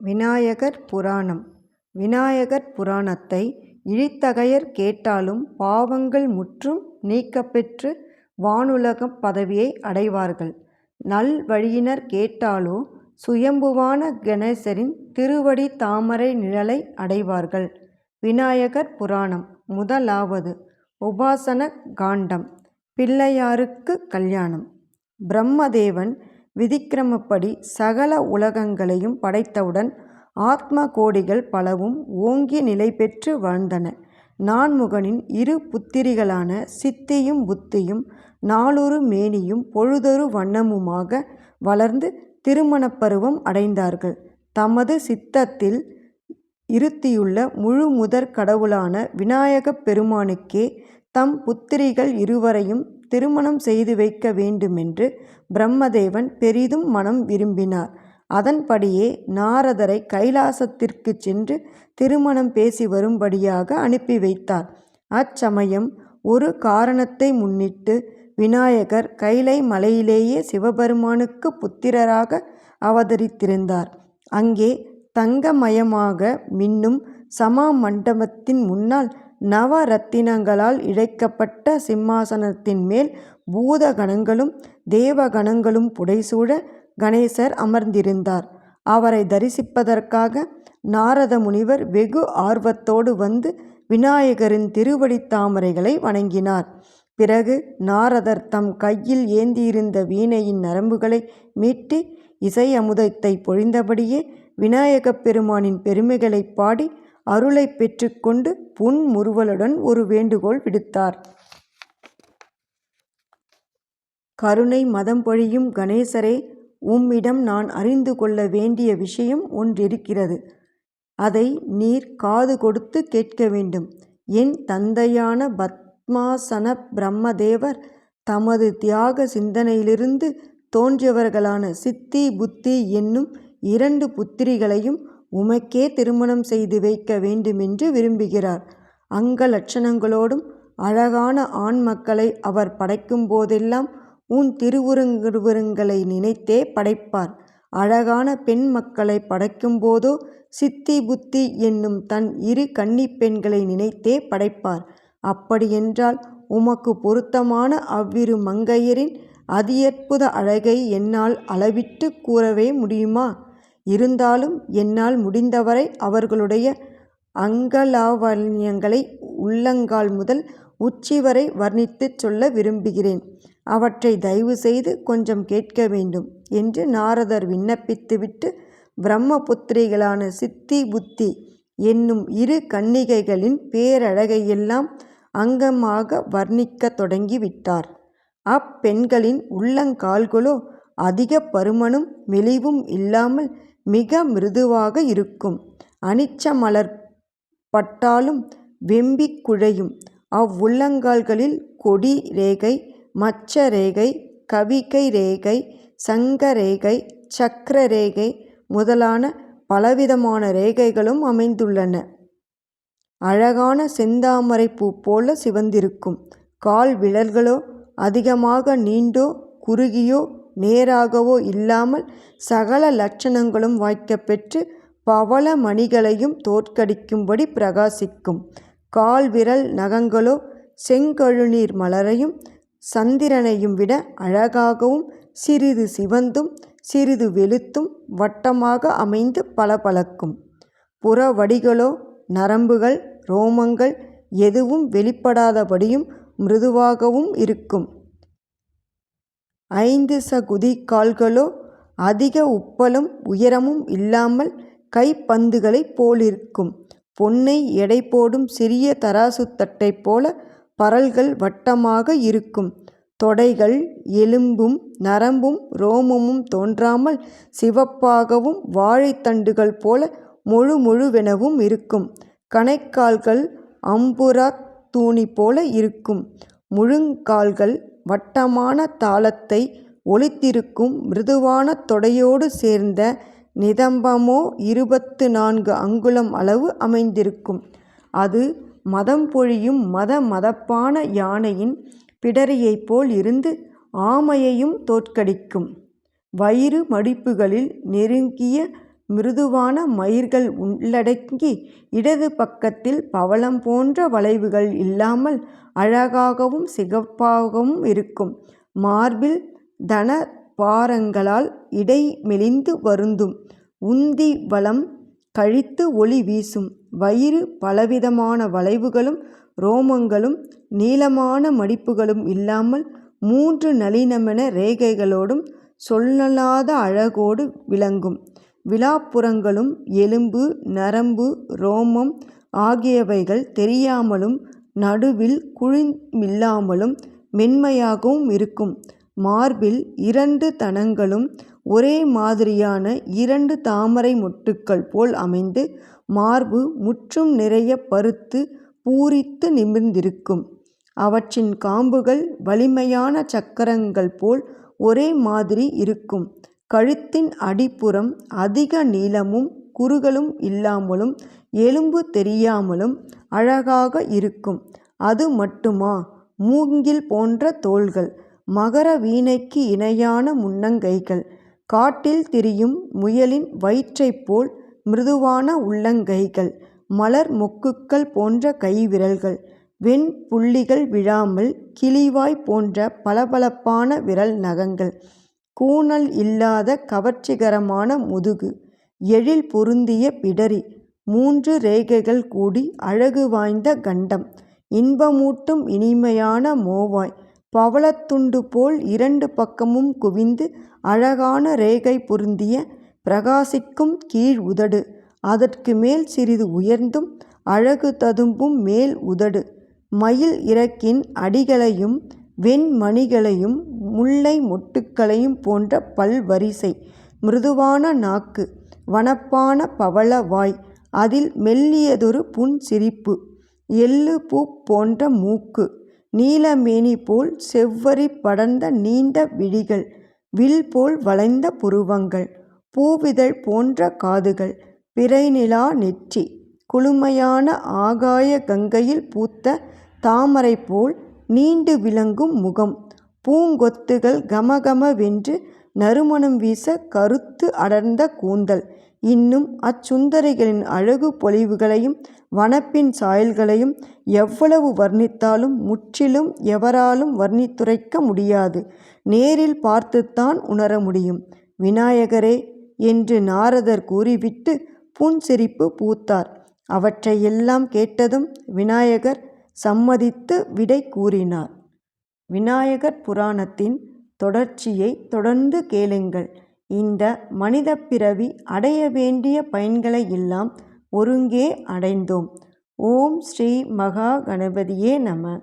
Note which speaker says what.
Speaker 1: விநாயகர் புராணம் விநாயகர் புராணத்தை இழித்தகையர் கேட்டாலும் பாவங்கள் முற்றும் நீக்கப்பெற்று வானுலகப் பதவியை அடைவார்கள். நல் வழியினர் கேட்டாலோ சுயம்புவான கணேசரின் திருவடி தாமரை நிழலை அடைவார்கள். விநாயகர் புராணம் முதலாவது உபாசன காண்டம் பிள்ளையாருக்கு கல்யாணம் பிரம்மதேவன் விதிக்கிரமப்படி சகல உலகங்களையும் படைத்தவுடன் ஆத்ம கோடிகள் பலவும் ஓங்கி நிலைபெற்று வாழ்ந்தன. நான்முகனின் இரு புத்திரிகளான சித்தியும் புத்தியும் நாளொரு மேனியும் பொழுதொரு வண்ணமுமாக வளர்ந்து திருமணப்பருவம் அடைந்தார்கள். தமது சித்தத்தில் இருத்தியுள்ள முழுமுதற் கடவுளான விநாயகப் பெருமானுக்கே தம் புத்திரிகள் இருவரையும் திருமணம் செய்து வைக்க வேண்டுமென்று பிரம்மதேவன் பெரிதும் மனம் விரும்பினார். அதன்படியே நாரதரை கைலாசத்திற்குச் சென்று திருமணம் பேசி வரும்படியாக அனுப்பி வைத்தார். அச்சமயம் ஒரு காரணத்தை முன்னிட்டு விநாயகர் கைலை மலையிலேயே சிவபெருமானுக்குப் புத்திரராக அவதரித்திருந்தார். அங்கே தங்கமயமாக மின்னும் சமா மண்டபத்தின் முன்னால் நவரத்தினங்களால் இழைக்கப்பட்ட சிம்மாசனத்தின் மேல் பூதகணங்களும் தேவகணங்களும் தேவ கணங்களும் புடைசூழ கணேசர் அமர்ந்திருந்தார். அவரை தரிசிப்பதற்காக நாரத முனிவர் வெகு ஆர்வத்தோடு வந்து விநாயகரின் திருவடி தாமரைகளை வணங்கினார். பிறகு நாரதர் தம் கையில் ஏந்தியிருந்த வீணையின் நரம்புகளை மீட்டி அமுதத்தை பொழிந்தபடியே விநாயகப் பெருமானின் பெருமைகளைப் பாடி அருளைப் பெற்றுக்கொண்டு புன்முறுவலுடன் ஒரு வேண்டுகோள் விடுத்தார். கருணை மதம் பொழியும் கணேசரே உம்மிடம் நான் அறிந்து கொள்ள வேண்டிய விஷயம் ஒன்றிருக்கிறது. அதை நீர் காது கொடுத்து கேட்க வேண்டும். என் தந்தையான பத்மாசன பிரம்மதேவர் தமது தியாக சிந்தனையிலிருந்து தோன்றியவர்களான சித்தி புத்தி என்னும் இரண்டு புத்திரிகளையும் உமக்கே திருமணம் செய்து வைக்க வேண்டுமென்று விரும்புகிறார். அங்க லட்சணங்களோடும் அழகான ஆண் மக்களை அவர் படைக்கும்போதெல்லாம் உன் திருவுருங்குருவருங்களை நினைத்தே படைப்பார். அழகான பெண் மக்களைப் படைக்கும்போதோ சித்தி புத்தி என்னும் தன் இரு கன்னி பெண்களை நினைத்தே படைப்பார். அப்படியென்றால் உமக்கு பொருத்தமான அவ்விரு மங்கையரின் அதியற்புத அழகை என்னால் அளவிட்டுக் கூறவே முடியுமா? இருந்தாலும் என்னால் முடிந்தவரை அவர்களுடைய அங்கலாவண்யங்களை உள்ளங்கால் முதல் உச்சி வரை வர்ணித்துச் சொல்ல விரும்புகிறேன். அவற்றை தயவு செய்து கொஞ்சம் கேட்க வேண்டும் என்று நாரதர் விண்ணப்பித்துவிட்டு பிரம்ம புத்திரிகளான சித்தி புத்தி என்னும் இரு கன்னிகைகளின் பேரழகையெல்லாம் அங்கமாக வர்ணிக்கத் தொடங்கி விட்டார். அப்பெண்களின் உள்ளங்கால்களோ அதிக பருமனும் மெலிவும் இல்லாமல் மிக மிருதுவாக இருக்கும். அனிச்ச மலர் பட்டாலும் வெம்பிக் குழையும். அவ்வுள்ளங்கால்களில் கொடி ரேகை மச்ச ரேகை கவிகை ரேகை சங்க ரேகை சக்ர ரேகை முதலான பலவிதமான ரேகைகளும் அமைந்துள்ளன. அழகான செந்தாமரை பூ போல சிவந்திருக்கும். கால் விழல்களோ அதிகமாக நீண்டோ குறுகியோ நேராகவோ இல்லாமல் சகல லட்சணங்களும் வாய்க்கப்பெற்று பவள மணிகளையும் தோற்கடிக்கும்படி பிரகாசிக்கும். கால் விரல் நகங்களோ செங்கழுநீர் மலரையும் சந்திரனையும் விட அழகாகவும் சிறிது சிவந்தும் சிறிது வெளுத்தும் வட்டமாக அமைந்து பளபளக்கும். புறவடிகளோ நரம்புகள் ரோமங்கள் எதுவும் வெளிப்படாதபடியும் மிருதுவாகவும் இருக்கும். ஐந்து சகுதி கால்களோ அதிக உப்பலும் உயரமும் இல்லாமல் கைப்பந்துகளைப் போலிருக்கும். பொன்னை எடை போடும் சிறிய தராசுத் தட்டைப் போல பரல்கள் வட்டமாக இருக்கும். தொடைகள் எலும்பும் நரம்பும் ரோமமும் தோன்றாமல் சிவப்பாகவும் வாழைத்தண்டுகள் போல முழு முழுவெனவும் இருக்கும். கணைக்கால்கள் அம்புறாத் தூணி போல இருக்கும். முழுங்கால்கள் வட்டமான தாளத்தை ஒலித்திருக்கும் மிருதுவான தொடையோடு சேர்ந்த நிதம்பமோ இருபத்து நான்கு அங்குலம் அளவு அமைந்திருக்கும். அது மதம் பொழியும் மத மதப்பான யானையின் பிடரியைப் போல் இருந்து ஆமையையும் தோற்கடிக்கும். வயிறு மடிப்புகளில் நெருங்கிய மிருதுவான மயிர்கள் உள்ளடங்கி இடது பக்கத்தில் பவளம் போன்ற வளைவுகள் இல்லாமல் அழகாகவும் சிகப்பாகவும் இருக்கும். மார்பில் தன பாரங்களால் இடை மெலிந்து வருந்தும். உந்தி வளம் கழித்து ஒளி வீசும். வயிறு பலவிதமான வளைவுகளும் ரோமங்களும் நீளமான மடிப்புகளும் இல்லாமல் மூன்று நளினமென ரேகைகளோடும் சொல்லலாத அழகோடு விளங்கும். விலாப்புறங்களும் எலும்பு நரம்பு ரோமம் ஆகியவைகள் தெரியாமலும் நடுவில் குழிமில்லாமலும் மென்மையாகவும் இருக்கும். மார்பில் இரண்டு தனங்களும் ஒரே மாதிரியான இரண்டு தாமரை மொட்டுக்கள் போல் அமைந்து மார்பு முற்றும் நிறைய பருத்து பூரித்து நிமிர்ந்திருக்கும். அவற்றின் காம்புகள் வலிமையான சக்கரங்கள் போல் ஒரே மாதிரி இருக்கும். கழுத்தின் அடிப்புறம் அதிக நீளமும் குறுகலும் இல்லாமலும் எலும்பு தெரியாமலும் அழகாக இருக்கும். அது மட்டுமா மூங்கில் போன்ற தோள்கள். மகர வீணைக்கு இணையான முன்னங்கைகள். காட்டில் திரியும் முயலின் வயிற்றைப் போல் மிருதுவான உள்ளங்கைகள். மலர் மொக்குக்கள் போன்ற கைவிரல்கள். வெண் புள்ளிகள் விழாமல் கிளிவாய் போன்ற பளபளப்பான விரல் நகங்கள். கூணல் இல்லாத கவர்ச்சிகரமான முதுகு. எழில் பொருந்திய பிடரி. மூன்று ரேகைகள் கூடி அழகு வாய்ந்த கண்டம். இன்பமூட்டும் இனிமையான மோவாய். பவளத்துண்டு போல் இரண்டு பக்கமும் குவிந்து அழகான ரேகை பொருந்திய பிரகாசிக்கும் கீழ் உதடு. அதற்கு மேல் சிறிது உயர்ந்தும் அழகு ததும்பும் மேல் உதடு. மயில் இறக்கின் அடிகளையும் வெண்மணிகளையும் முல்லை மொட்டுக்களையும் போன்ற பல் வரிசை. மிருதுவான நாக்கு. வனப்பான பவள வாய். அதில் மெல்லியதொரு புன்சிரிப்பு. எள்ளு பூ போன்ற மூக்கு. நீலமேனி போல் செவ்வரி படர்ந்த நீண்ட விழிகள். வில் போல் வளைந்த புருவங்கள். பூவிதழ் போன்ற காதுகள். பிறைநிலா நெற்றி. குளுமையான ஆகாய கங்கையில் பூத்த தாமரை போல் நீண்டு விளங்கும் முகம். பூங்கொத்துகள் கமகமவென்று நறுமணம் வீச கருத்து அடர்ந்த கூந்தல். இன்னும் அச்சுந்தரிகளின் அழகு பொலிவுகளையும் வனப்பின் சாயல்களையும் எவ்வளவு வர்ணித்தாலும் முற்றிலும் எவராலும் வர்ணித்துரைக்க முடியாது. நேரில் பார்த்துத்தான் உணர முடியும். விநாயகரே. என்று நாரதர் கூறிவிட்டு புன்சிரிப்பு பூத்தார். அவற்றையெல்லாம் கேட்டதும் விநாயகர் சம்மதித்து விடை கூறினார். விநாயகர் புராணத்தின் தொடர்ச்சியைத் தொடர்ந்து கேளுங்கள். இந்த மனிதப் பிறவி அடைய வேண்டிய பயன்களை எல்லாம் ஒருங்கே அடைந்தோம். ஓம் ஸ்ரீ மகா கணபதியே நம.